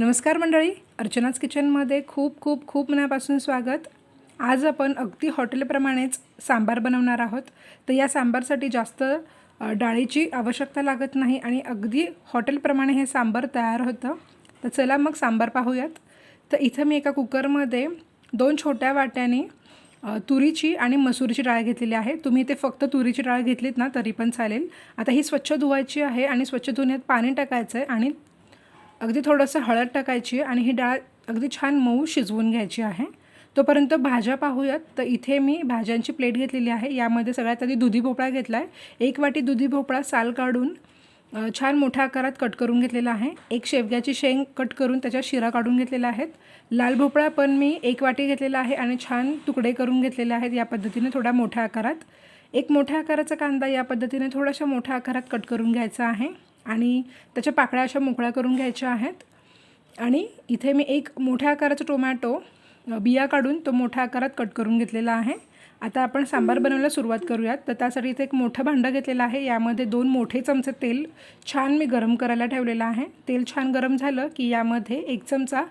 नमस्कार मंडळी अर्चनाच किचनमध्ये खूप खूप खूप मनापासून स्वागत. आज आपण अगदी हॉटेलप्रमाणेच सांबार बनवणार आहोत. तर या सांबारसाठी जास्त डाळीची आवश्यकता लागत नाही आणि अगदी हॉटेलप्रमाणे हे सांबार तयार होतं. तर चला मग सांबार पाहूयात. तर इथं मी एका कुकरमध्ये दोन छोट्या वाट्याने तुरीची आणि मसूरची डाळ घेतलेली आहे. तुम्ही ते फक्त तुरीची डाळ घेतलीत ना तरी पण चालेल. आता ही स्वच्छ धुवायची आहे आणि स्वच्छ धुण्यात पाणी टाकायचं आहे आणि अगदी थोडंसं हळद टाकायची आणि ही डाळ अगदी छान मऊ शिजवून घ्यायची आहे. तोपर्यंत भाज्या पाहूयात. तर इथे मी भाज्यांची प्लेट घेतलेली आहे. यामध्ये सगळ्यात आधी दुधी भोपळा घेतला आहे एक वाटी दुधी भोपळा साल काढून छान मोठ्या आकारात कट करून घेतलेला आहे. एक शेवग्याची शेंग कट करून त्याच्या शिरा काढून घेतलेल्या आहेत लाल भोपळा पण मी एक वाटी घेतलेला आहे आणि छान तुकडे करून घेतलेले आहेत या पद्धतीने थोड्या मोठ्या आकारात. एक मोठ्या आकाराचा कांदा या पद्धतीने थोड्याशा मोठ्या आकारात कट करून घ्यायचा आहे. आणि त्याच्या पाकळ्या अशा मोकळ्या करून घ्यायच्या आहेत. आणि इथे मी एक मोठ्या आकाराचा टोमॅटो बिया काढून तो मोठ्या आकारात कट करून घेतलेला आहे. आता आपण सांबार बनवायला सुरुवात करूयात. तर त्यासाठी इथे एक मोठं भांडं घेतलेलं आहे. यामध्ये दोन मोठे चमचे तेल छान मी गरम करायला ठेवलेलं आहे. तेल छान गरम झालं की यामध्ये एक चमचा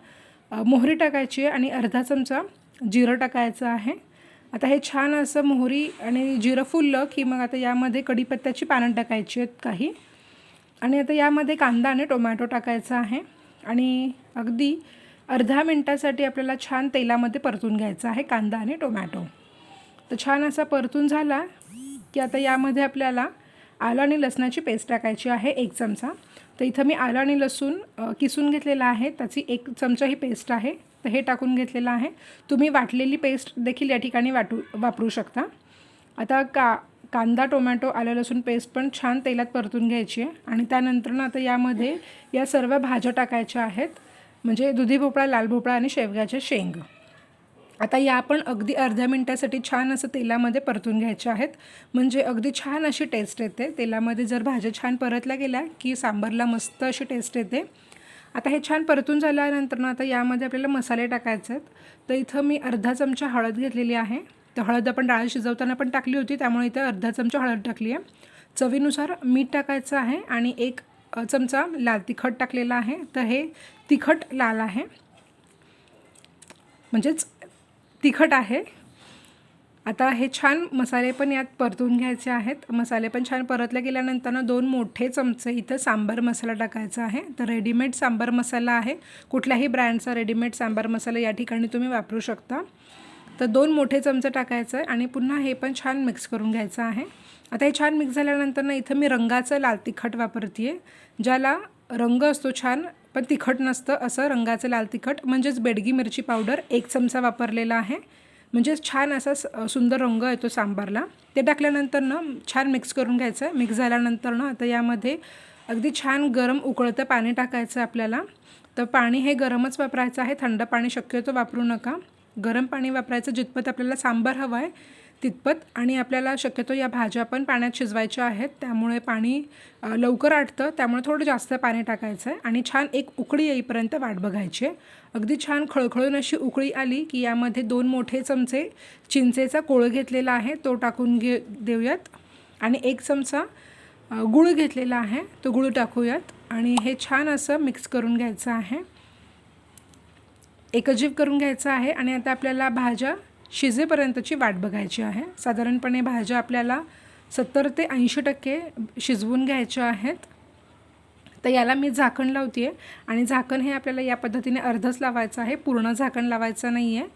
मोहरी टाकायची आहे आणि अर्धा चमचा जिरं टाकायचं आहे. आता हे छान असं मोहरी आणि जिरं फुललं की मग आता यामध्ये कढीपत्त्याची पानं टाकायची आहेत काही. आणि आता यामध्ये कांदा आणि टोमॅटो टाकायचा आहे. आणि अगदी अर्धा मिनटासाठी आपल्याला छान तेलामध्ये परतून घ्यायचं आहे कांदा आणि टोमॅटो. तर छान असा परतून झाला की आता यामध्ये आपल्याला आलं आणि लसणाची पेस्ट टाकायची आहे एक चमचा. तर इथं मी आलं आणि लसूण किसून घेतलेला आहे. त्याची एक चमचा ही पेस्ट आहे. तर हे टाकून घेतलेलं आहे. तुम्ही वाटलेली पेस्ट देखील या ठिकाणी वाटू वापरू शकता. आता का कांदा टोमॅटो आलं लसूण पेस्ट पण छान तेलात परतून घ्यायची आहे. आणि त्यानंतर ना आता यामध्ये या सर्व भाज्या टाकायच्या आहेत. म्हणजे दुधी भोपळा लाल भोपळा आणि शेवग्याचे शेंग. आता या पण अगदी अर्ध्या मिनटासाठी छान असं तेलामध्ये परतून घ्यायच्या आहेत. म्हणजे अगदी छान अशी टेस्ट येते. तेलामध्ये जर भाज्या छान परतल्या गेल्या की सांबारला मस्त अशी टेस्ट येते. आता हे छान परतून झाल्यानंतर ना आता यामध्ये आपल्याला मसाले टाकायचे आहेत. तर इथं मी अर्धा चमचा हळद घेतलेली आहे. तर हळद आपण डाळ शिजवताना पण टाकली होती त्यामुळे इथं अर्धा चमचा हळद टाकली आहे. चवीनुसार मीठ टाकायचं आहे आणि एक चमचा लाल तिखट टाकलेला आहे. तर हे तिखट लाल आहे. म्हणजेच तिखट आहे. आता हे छान मसाले पण यात परतून घ्यायचे आहेत. मसाले पण छान परतले गेल्यानंतर दोन मोठे चमचे इथं सांबार मसाला टाकायचा आहे. तर रेडीमेड सांबार मसाला आहे. कुठल्याही ब्रँडचा रेडीमेड सांबार मसाला या ठिकाणी तुम्ही वापरू शकता. तर दोन मोठे चमचे टाकायचं आहे आणि पुन्हा हे पण छान मिक्स करून घ्यायचं आहे. आता हे छान मिक्स झाल्यानंतर ना इथं मी रंगाचं लाल तिखट वापरते आहे ज्याला रंग असतो छान पण तिखट नसतं असं रंगाचं लाल तिखट. म्हणजेच बेडगी मिरची पावडर एक चमचा वापरलेला आहे. म्हणजेच छान असा स- सुंदर रंग येतो सांबारला. ते टाकल्यानंतर ना छान मिक्स करून घ्यायचं आहे. मिक्स झाल्यानंतर ना आता यामध्ये अगदी छान गरम उकळतं पाणी टाकायचं आहे आपल्याला. तर पाणी हे गरमच वापरायचं आहे. थंड पाणी शक्यतो वापरू नका. गरम पाणी वापरायचं जितपत आपल्याला सांबार हवं आहे तितपत. आणि आपल्याला शक्यतो या भाज्या पण पाण्यात शिजवायच्या आहेत. त्यामुळे पाणी लवकर आटतं. त्यामुळे थोडं जास्त पाणी टाकायचं आहे आणि छान एक उकळी येईपर्यंत वाट बघायची. आहे अगदी छान खळखळून अशी उकळी आली की यामध्ये दोन मोठे चमचे चिंचेचा कोळ घेतलेला आहे. तो टाकून घे देऊयात. आणि एक चमचा गुळ घेतलेला आहे. तो गूळ टाकूयात. आणि हे छान असं मिक्स करून घ्यायचं आहे. एकजीव करून घ्यायचं आहे आणि आता आपल्याला भाज्या शिजेपर्यंतची वाट बघायची आहे. साधारणपणे भाज्या आपल्याला सत्तर ते ऐंशी टक्के शिजवून घ्यायच्या आहेत. तर याला मी झाकण लावते आहे आणि झाकण हे आपल्याला या पद्धतीने अर्धच लावायचं आहे. पूर्ण झाकण लावायचं नाही आहे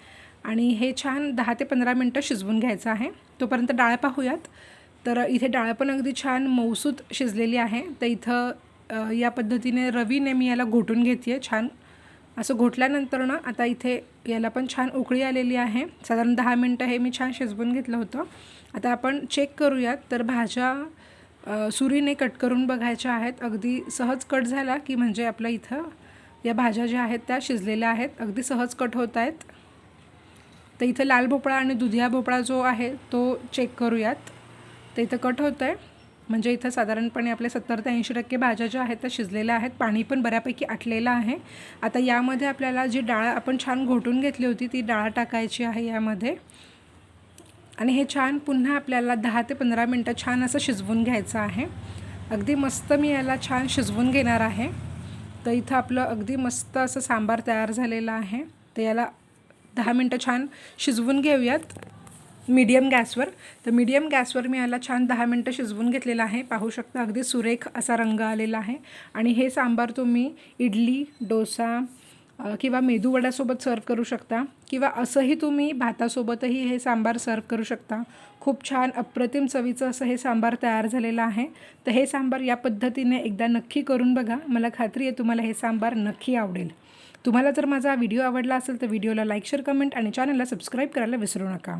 आणि हे छान दहा ते पंधरा मिनटं शिजवून घ्यायचं आहे. तोपर्यंत डाळ पाहूयात. तर इथे डाळ पण अगदी छान मौसूत शिजलेली आहे. तर इथं या पद्धतीने रवीने मी याला घोटून घेते आहे छान असं घोटल्यानंतर ना आता इथे याला पण छान उकळी आलेली आहे. साधारण दहा मिनटं हे मी छान शिजवून घेतलं होतं. आता आपण चेक करूयात. तर भाज्या सुरीने कट करून बघायच्या आहेत. अगदी सहज कट झाला की म्हणजे आपलं इथं या भाज्या ज्या आहेत त्या शिजलेल्या आहेत. अगदी सहज कट होत आहेत. तर इथं लाल भोपळा आणि दुधिया भोपळा जो आहे तो चेक करूयात. तर इथं कट होतं आहे म्हणजे इथं साधारणपणे आपले सत्तर ते ऐंशी टक्के भाज्या ज्या आहेत त्या शिजलेल्या आहेत पाणी पण बऱ्यापैकी आटलेलं आहे. आता यामध्ये आपल्याला जी डाळ आपण छान घोटून घेतली होती ती डाळ टाकायची आहे यामध्ये. आणि हे छान पुन्हा आपल्याला दहा ते पंधरा मिनटं छान असं शिजवून घ्यायचं आहे. अगदी मस्त मी याला छान शिजवून घेणार आहे. तर इथं आपलं अगदी मस्त असं सांबार तयार झालेलं आहे. तर याला दहा मिनटं छान शिजवून घेऊयात. मीडियम गॅसवर. तर मीडियम गॅसवर मी याला छान दहा मिनटं शिजवून घेतलेलं आहे. पाहू शकता अगदी सुरेख असा रंग आलेला आहे. आणि हे सांबार तुम्ही इडली डोसा किंवा मेदूवड्यासोबत सर्व करू शकता. किंवा असंही तुम्ही भातासोबतही हे सांबार सर्व करू शकता. खूप छान अप्रतिम चवीचं असं हे सांबार तयार झालेलं आहे. तर हे सांबार या पद्धतीने एकदा नक्की करून बघा. मला खात्री आहे तुम्हाला हे सांबार नक्की आवडेल. तुम्हाला जर माझा व्हिडिओ आवडला असेल तर व्हिडिओला लाईक शेअर कमेंट आणि चॅनलला सबस्क्राईब करायला विसरू नका.